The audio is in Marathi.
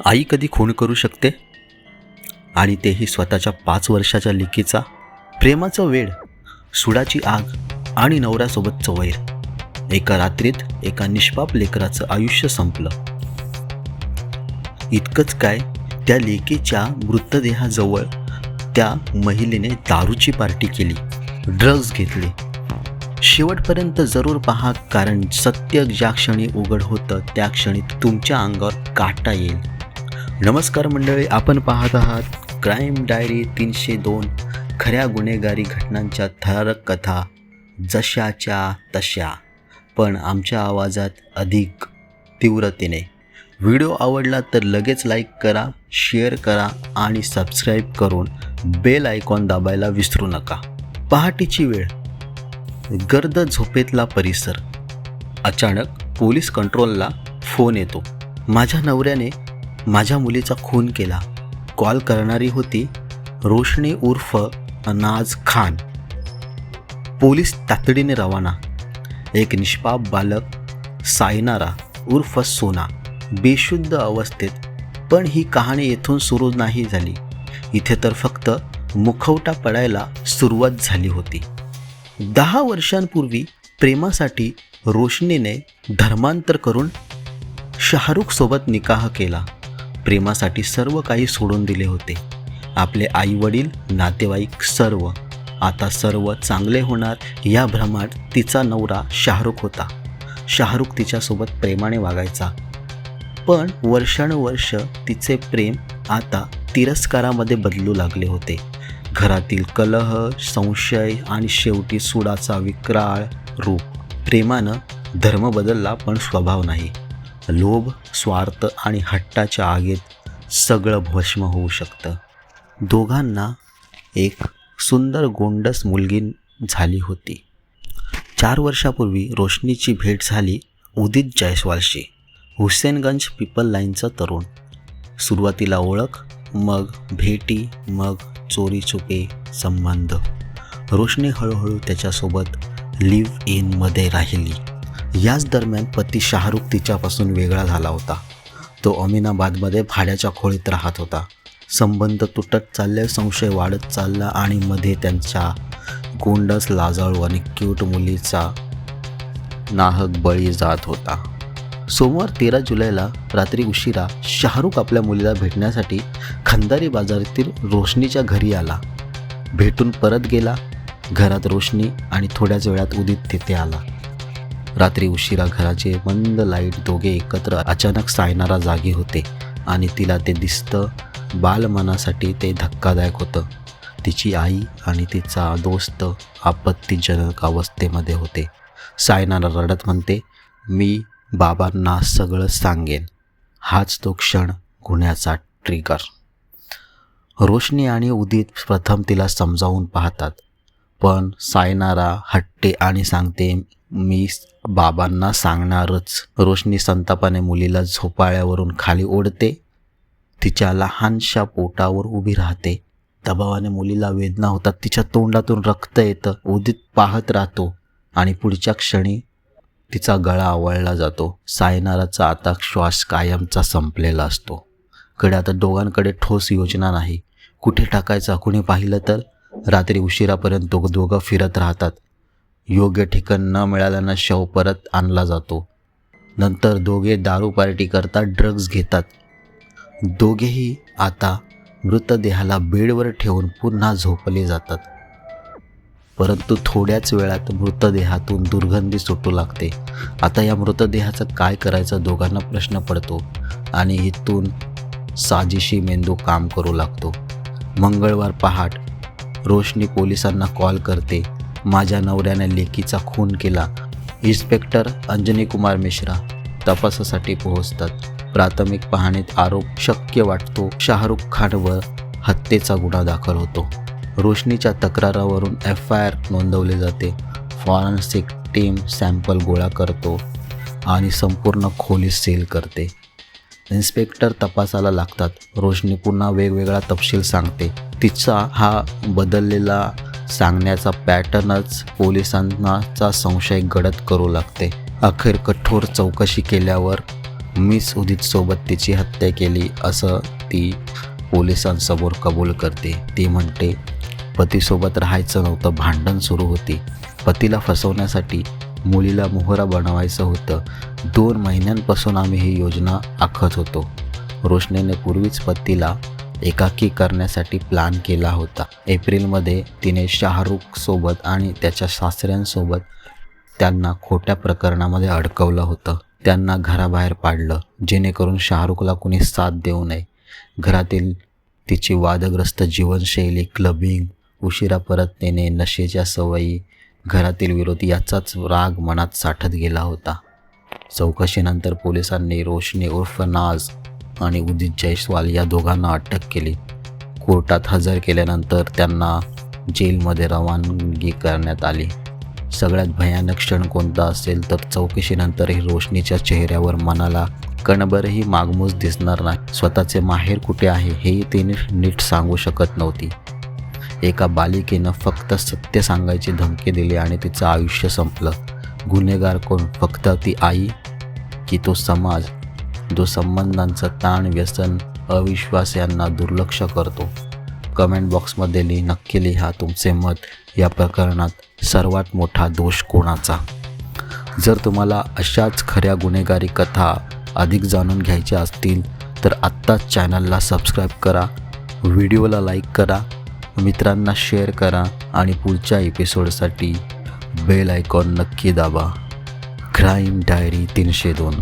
आई कधी खून करू शकते? आणि तेही स्वतःच्या पाच वर्षाच्या लेकीचा प्रेमाचं वेळ सुडाची आग आणि नवऱ्यासोबतचं वैर एका रात्रीत एका निष्पाप लेकराचं आयुष्य संपलं. इतकंच काय त्या लेकीच्या मृतदेहाजवळ त्या महिलेने दारूची पार्टी केली ड्रग्ज घेतले. शेवटपर्यंत जरूर पहा कारण सत्य ज्या क्षणी उघड होतं त्या क्षणी तुमच्या अंगावर काटा येईल. नमस्कार मंडळी आपण पाहत आहात क्राईम डायरी तीनशे दोन खऱ्या गुन्हेगारी घटनांच्या थरारक कथा जशाच्या तशा. पण आमच्या आवाजात अधिक तीव्रतेने. व्हिडिओ आवडला तर लगेच लाईक करा शेअर करा आणि सबस्क्राईब करून बेल आयकॉन दाबायला विसरू नका. पहाटेची वेळ. गर्द झोपेतला परिसर. अचानक पोलीस कंट्रोलला फोन येतो. माझ्या नवऱ्याने माझ्या मुलीचा खून केला. कॉल करणारी होती रोशनी उर्फ अनाज खान. पोलीस तातडीने रवाना. एक निष्पाप बालक सायनारा उर्फ सोना. बेशुद्ध अवस्थेत पण ही कहाणी येथून सुरू नाही झाली. इथे तर फक्त मुखवटा पडायला सुरुवात झाली होती. दहा वर्षांपूर्वी प्रेमासाठी रोशनीने धर्मांतर करून शाहरुखसोबत निकाह केला. प्रेमासाठी सर्व काही सोडून दिले होते. आपले आईवडील नातेवाईक सर्व. आता सर्व चांगले होणार या भ्रमात तिचा नवरा शाहरुख होता. शाहरुख तिच्यासोबत प्रेमाने वागायचा. पण वर्षानुवर्ष तिचे प्रेम आता तिरस्कारामध्ये बदलू लागले होते. घरातील कलह संशय आणि शेवटी सुडाचा विक्राळ रूप प्रेमानं धर्म बदलला पण स्वभाव नाही. लोभ स्वार्थ आणि हट्टाच्या आगीत सगळं भस्म होऊ शकतं. दोघांना एक सुंदर गोंडस मुलगी झाली होती. चार वर्षापूर्वी रोशनीची भेट झाली उदित जयस्वालशी हुसेनगंज पिपल लाईनचा तरुण. सुरुवातीला ओळख मग भेटी मग चोरी चुके संबंध. रोशनी हळूहळू त्याच्यासोबत लिव्ह इनमध्ये राहिली. याच दरम्यान पती शाहरुख तिच्यापासून वेगळा झाला होता. तो अमिनाबादमध्ये भाड्याच्या खोळीत राहत होता. संबंध तुटत चालले संशय वाढत चालला आणि मध्ये त्यांच्या गोंडस लाजाळू आणि क्यूट मुलीचा नाहक बळी जात होता. सोमवार तेरा जुलैला रात्री उशिरा शाहरुख आपल्या मुलीला भेटण्यासाठी खंदारी बाजारातील रोशनीच्या घरी आला. भेटून परत गेला. घरात रोशनी आणि थोड्याच वेळात उदित तिथे आला. रात्री उशिरा घराचे मंद लाइट दोघे एकत्र अचानक सायनारा जागी होते आणि तिला ते दिसतं बालमनासाठी ते धक्कादायक होतं. तिची आई आणि तिचा दोस्त आपत्तीजनक अवस्थेमध्ये होते. सायनारा रडत म्हणते मी बाबांना सगळं सांगेन. हाच तो क्षण गुन्ह्याचा ट्रिगर रोशनी आणि उदित प्रथम तिला समजावून पाहतात पण सायनारा हट्टे आणि सांगते मी बाबांना सांगणारच. रोशनी संतापाने मुलीला झोपाळ्यावरून खाली ओढते. तिच्या लहानशा पोटावर उभी राहते. दबावाने मुलीला वेदना होतात. तिच्या तोंडातून रक्त येतं. उदित पाहत राहतो. आणि पुढच्या क्षणी तिचा गळा आवळला जातो. सायनाराचा आता श्वास कायमचा संपलेला असतो. कडे आता दोघांकडे ठोस योजना नाही. कुठे टाकायचा? कुणी पाहिलं तर? रात्री उशिरापर्यंत दोघं दोघं फिरत राहतात. योग्य ठिकाण न मिळाल्यानं शव परत आणला जातो. नंतर दोघे दारू पार्टी करतात ड्रग्ज घेतात. दोघेही आता मृतदेहाला बेडवर ठेवून पुन्हा झोपले जातात. परंतु थोड्याच वेळात मृतदेहातून दुर्गंधी सुटू लागते. आता या मृतदेहाचं काय करायचं दोघांना प्रश्न पडतो आणि इथून साजिशी मेंदू काम करू लागतो. मंगळवार पहाट रोशनी पोलिसांना कॉल करते. माझ्या नवऱ्याने लेकीचा खून केला. इन्स्पेक्टर अंजनी कुमार मिश्रा तपासासाठी पोहोचतात. प्राथमिक पाहणीत आरोप शक्य वाटतो शाहरुख खानवर हत्येचा गुन्हा दाखल होतो. रोशनीच्या तक्रारावरून एफ आय आर नोंदवले जाते. फॉरेन्सिक टीम सॅम्पल गोळा करतो आणि संपूर्ण खोली सील करते. इन्स्पेक्टर तपासाला लागतात. रोशनी पुन्हा वेगवेगळा तपशील सांगते. तिचा हा बदललेला सांगण्याचा पॅटर्नच पोलिसांनाचा संशय गडद करू लागते. अखेर कठोर चौकशी केल्यावर मिस उदितसोबत तिची हत्या केली असं ती पोलिसांसमोर कबूल करते. ती म्हणते पतीसोबत राहायचं नव्हतं भांडण सुरू होती. पतीला फसवण्यासाठी मुलीला मोहरा बनवायचं होतं. दोन महिन्यांपासून आम्ही ही योजना आखत होतो. रोशनीने पूर्वीच पतीला एकाकी करण्यासाठी प्लॅन केला होता. एप्रिलमध्ये तिने शाहरुख सोबत आणि त्याच्या सासऱ्यांसोबत त्यांना खोट्या प्रकरणामध्ये अडकवलं होतं. त्यांना घराबाहेर पाडलं जेणेकरून शाहरुखला कुणी साथ देऊ नये. घरातील तिची वादग्रस्त जीवनशैली क्लबिंग उशिरा परत येणे नशेच्या सवयी घरातील विरोध याचाच राग मनात साठत गेला होता. चौकशीनंतर पोलिसांनी रोशनी उर्फ नाज आणि उदित जयस्वाल या दोघांना अटक केली. कोर्टात हजर केल्यानंतर त्यांना जेलमध्ये रवानगी करण्यात आली. सगळ्यात भयानक क्षण कोणता असेल तर चौकशीनंतरही रोशनीच्या चेहऱ्यावर मनाला कणभरही मागमूस दिसणार नाही. स्वतःचे माहेर कुठे आहे हेही तिने नीट सांगू शकत नव्हती. एका बालिकेनं फक्त सत्य सांगायची धमकी दिली आणि तिचं आयुष्य संपलं. गुन्हेगार कोण? फक्त ती आई की तो समाज? जो संबंधांचं ताण व्यसन अविश्वास यांना दुर्लक्ष करतो. कमेंट बॉक्समध्ये लिहि नक्की लिहा तुमचे मत. या प्रकरणात सर्वात मोठा दोष कोणाचा? जर तुम्हाला अशाच खऱ्या गुन्हेगारी कथा अधिक जाणून घ्यायच्या असतील तर आत्ताच चॅनलला सबस्क्राईब करा. व्हिडिओला लाईक करा. मित्रांना शेअर करा आणि पुढच्या एपिसोडसाठी बेल आयकॉन नक्की दाबा. क्राईम डायरी तीनशे दोन.